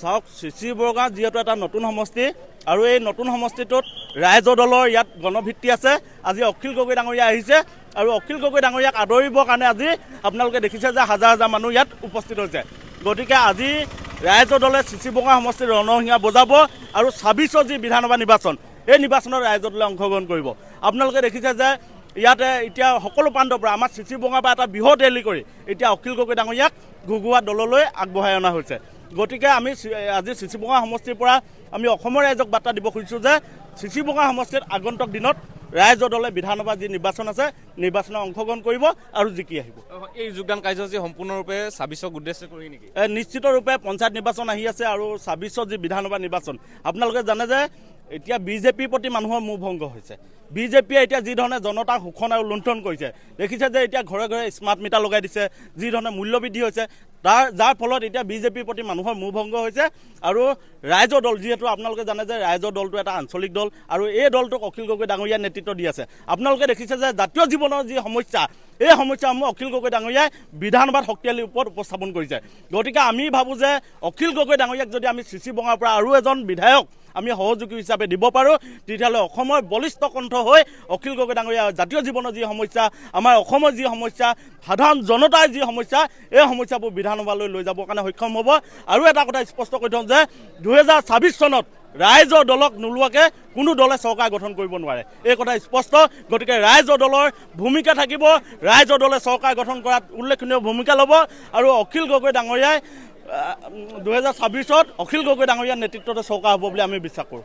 চাওক চিচি বৰগাঁও যিহেতু এটা নতুন সমষ্টি আৰু এই নতুন সমষ্টিটোত ৰাইজৰ দলৰ ইয়াত গণভিত্তি আছে। আজি অখিল গগৈ ডাঙৰীয়া আহিছে আৰু অখিল গগৈ ডাঙৰীয়াক আদৰিবৰ কাৰণে আজি আপোনালোকে দেখিছে যে হাজাৰ হাজাৰ মানুহ ইয়াত উপস্থিত হৈছে। গতিকে আজি ৰাইজৰ দলে চিচি বৰগাঁও সমষ্টিৰ ৰণসিঙা বজাব আৰু ছাব্বিছৰ যি বিধানসভা নিৰ্বাচন এই নিৰ্বাচনত ৰাইজৰ দলে অংশগ্ৰহণ কৰিব। আপোনালোকে দেখিছে যে ইয়াতে এতিয়া সকলো প্ৰান্তৰ পৰা আমাৰ চিচি বঙাৰ পৰা এটা বৃহৎ ৰেলী কৰি এতিয়া অখিল গগৈ ডাঙৰীয়াক ঘুগুৱা দললৈ আগবঢ়াই অনা হৈছে। গতিকে আমি আজি চিচি বঙা সমষ্টিৰ পৰা আমি অসমৰ ৰাইজক বাৰ্তা দিব খুজিছোঁ যে চিচি বঙা সমষ্টিত আগন্তুক দিনত ৰাইজৰ দলে বিধানসভা যি নিৰ্বাচন আছে নিৰ্বাচনত অংশগ্ৰহণ কৰিব আৰু জিকি আহিব। এই যোগদান কাৰ্যসূচী সম্পূৰ্ণৰূপে ছাব্বিছক উদ্দেশ্য কৰি নেকি? এ, নিশ্চিত ৰূপে পঞ্চায়ত নিৰ্বাচন আহি আছে আৰু ছাব্বিছত যি বিধানসভা নিৰ্বাচন আপোনালোকে জানে যে এতিয়া বিজেপিৰ প্ৰতি মানুহৰ মোহভংগ হৈছে। বিজেপিয়ে এতিয়া যিধৰণে জনতাক শোষণ আৰু লুণ্ঠন কৰিছে দেখিছে যে এতিয়া ঘৰে ঘৰে স্মাৰ্ট মিটাৰ লগাই দিছে যিধৰণে মূল্যবৃদ্ধি হৈছে তাৰ যাৰ ফলত এতিয়া বিজেপিৰ প্ৰতি মানুহৰ মোহভংগ হৈছে আৰু ৰাইজৰ দল যিহেতু আপোনালোকে জানে যে ৰাইজৰ দলটো এটা আঞ্চলিক দল আৰু এই দলটোক অখিল গগৈ ডাঙৰীয়াই নেতৃত্ব দি আছে। আপোনালোকে দেখিছে যে জাতীয় জীৱনৰ যি সমস্যা এই সমস্যাসমূহ অখিল গগৈ ডাঙৰীয়াই বিধানসভাত শক্তিশালী ওপৰত উপস্থাপন কৰিছে। গতিকে আমি ভাবোঁ যে অখিল গগৈ ডাঙৰীয়াক যদি আমি চিচি বঙাৰ পৰা আৰু এজন বিধায়ক আমি সহযোগী হিচাপে দিব পাৰোঁ। তেতিয়াহ'লে অসমৰ বলিষ্ঠ কণ্ঠ হৈ অখিল গগৈ ডাঙৰীয়া জাতীয় জীৱনৰ যি সমস্যা আমাৰ অসমৰ যি সমস্যা সাধাৰণ জনতাৰ যি সমস্যা এই সমস্যাবোৰ বিধানসভালৈ লৈ যাবৰ কাৰণে সক্ষম হ'ব। আৰু এটা কথা স্পষ্ট কৰি থওঁ যে দুহেজাৰ ছাব্বিছ চনত ৰাইজৰ দলক নোলোৱাকৈ কোনো দলে চৰকাৰ গঠন কৰিব নোৱাৰে। এই কথা স্পষ্ট গতিকে ৰাইজৰ দলৰ ভূমিকা থাকিব। ৰাইজৰ দলে চৰকাৰ গঠন কৰাত উল্লেখনীয় ভূমিকা ল'ব। আৰু অখিল গগৈ ডাঙৰীয়াই দুহেজাৰ ছাব্বিছত অখিল গগৈ ডাঙৰীয়াৰ নেতৃত্বতে চৰকাৰ হ'ব বুলি আমি বিশ্বাস কৰোঁ।